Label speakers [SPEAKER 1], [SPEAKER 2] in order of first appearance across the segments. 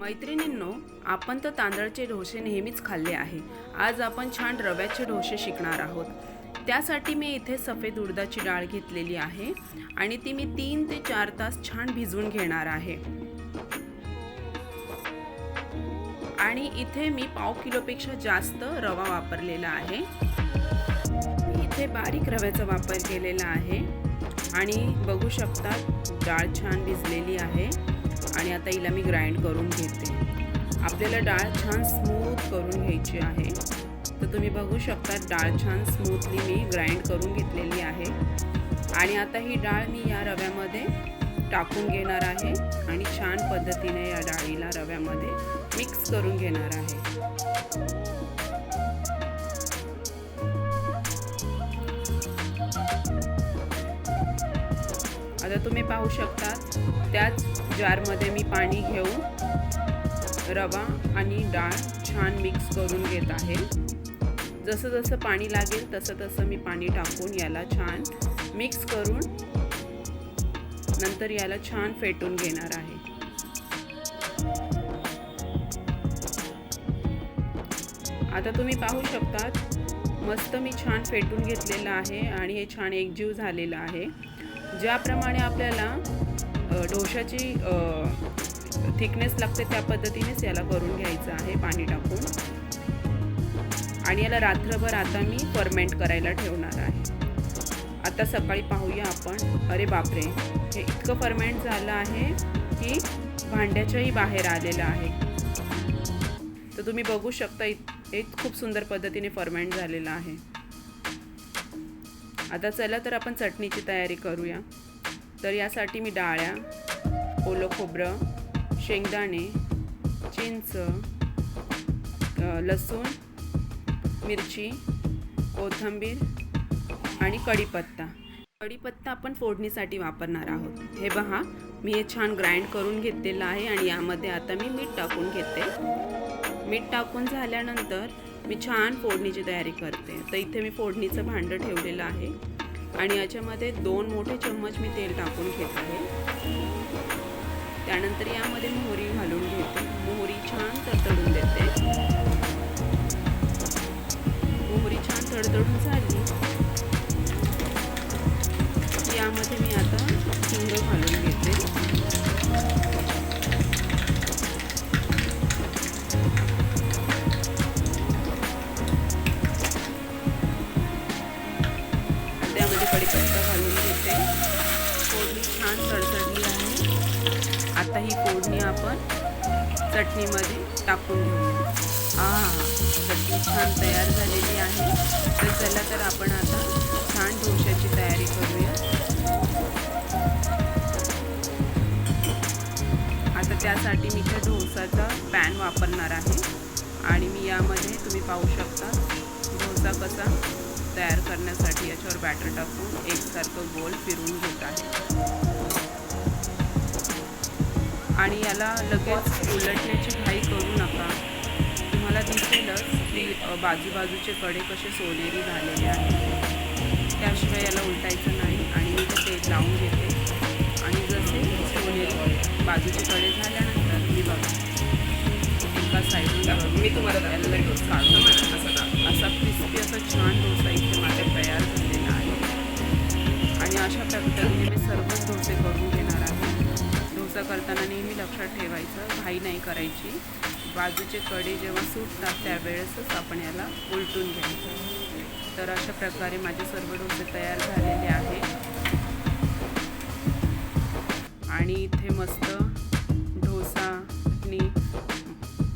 [SPEAKER 1] मैत्रिणींनो आपण तर तांदळाचे डोसे नेहमीच खाल्ले आहे. आज आपण छान रव्याचे डोसे शिकणार आहोत. त्यासाठी मी इथे सफेद उडदाची डाळ घेतलेली आहे आणि ती मी तीन ते चार तास छान भिजवून घेणार आहे. आणि इथे मी पाव किलोपेक्षा जास्त रवा वापरलेला आहे. मी इथे बारीक रव्याचा वापर केलेला आहे. आणि बघू शकता डाळ छान भिजलेली आहे. आणि आता हिला मी ग्राइंड करून घेते. आपल्याला डाळ छान स्मूथ करून घ्यायची आहे. तर तुम्ही बघू शकता डाळ छान स्मूथली मी ग्राइंड करून घेतलेली आहे. आणि आता ही डाळ मी या रव्यामध्ये टाकून घेणार आहे. आणि छान पद्धतीने या डाळीला रव्यामध्ये मिक्स करून घेणार आहे. आता तुम्ही पाहू शकता त्याच जारमध्ये मी पाणी घेऊन रवा आणि डाळ छान मिक्स करून घेत आहे. जसं जसं पाणी लागेल तसं तसं मी पाणी टाकून याला छान मिक्स करून नंतर याला छान फेटून घेणार आहे. आता तुम्ही पाहू शकतात मस्त मी छान फेटून घेतलेलं आहे आणि हे छान एकजीव झालेलं आहे. ज्याप्रमाणे आपल्याला डोशाची थिकनेस लागते त्या पद्धतीनेच याला करून घ्यायचं आहे पाणी टाकून. आणि याला रात्रभर आता मी फर्मेंट करायला ठेवणार आहे. आता सकाळी पाहूया आपण. अरे बापरे! हे इतकं फर्मेंट झालं आहे की भांड्याच्याही बाहेर आलेलं आहे. तर तुम्ही बघू शकता इत खूप सुंदर पद्धतीने फर्मेंट झालेलं आहे. आता चला तर आपण चटणीची तयारी करूया. तर यासाठी मी डाळ्या ओलं खोबरं शेंगदाणे चिंच लसूण मिरची कोथिंबीर आणि कढीपत्ता. कढीपत्ता आपण फोडणीसाठी वापरणार आहोत. हे पहा मी हे छान ग्राइंड करून घेतलेलं आहे आणि यामध्ये आता मी मीठ टाकून घेते. मीठ टाकून झाल्यानंतर मी छान फोडणीची तयारी करते. तर इथे मी फोडणीचं भांडं ठेवलेलं आहे. आणि याच्यामध्ये दोन मोठे चम्मच मी तेल टाकून घेत आहे. त्यानंतर यामध्ये मोहरी घालून घेते. मोहरी छान तडतडून देते. मोहरी छान तडतडून झाली. यामध्ये मी आता हिंग घालून छान तडतडली आहे. आता ही फोडणी आपण चटणीमध्ये टाकून घेऊया आ चटणी छान तयार झालेली आहे. तर चला तर आपण आता छान डोश्याची तयारी करूया. आता त्यासाठी मी त्या डोसाचा पॅन वापरणार आहे. आणि मी यामध्ये तुम्ही पाहू शकता डोसा कसा तयार करण्यासाठी याच्यावर बॅटर टाकून एकसारखं गोल फिरून घेत आहे. आणि याला लगेच उलटण्याची घाई करू नका. तुम्हाला दिसेलच की बाजूबाजूचे कडे कसे सोनेरी झालेले आहेत. त्याशिवाय याला उलटायचं नाही आणि मी ते तेल लावून घेते. आणि जसे सोनेरी बाजूचे कडे झाल्यानंतर मी बघा. एका साईडून मी तुम्हाला असा क्रिस्पी असा छान डोसा इथे माझ्या तयार झालेला आहे. आणि अशा पद्धतीने मी सर्वच डोसे करून डोसा करताना नेहमी लक्षात ठेवायचं घाई नाही करायची. बाजूचे कडे जेव्हा सुटतात त्यावेळेसच आपण याला उलटून घ्यायचं. तर अशा प्रकारे माझे सर्व डोसे तयार झालेले आहे. आणि इथे मस्त डोसा चटणी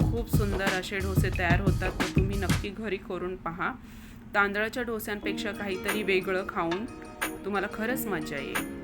[SPEAKER 1] खूप सुंदर असे डोसे तयार होतात. तर तुम्ही नक्की घरी करून पहा. तांदळाच्या डोस्यांपेक्षा काहीतरी वेगळं खाऊन तुम्हाला खरंच मजा येईल.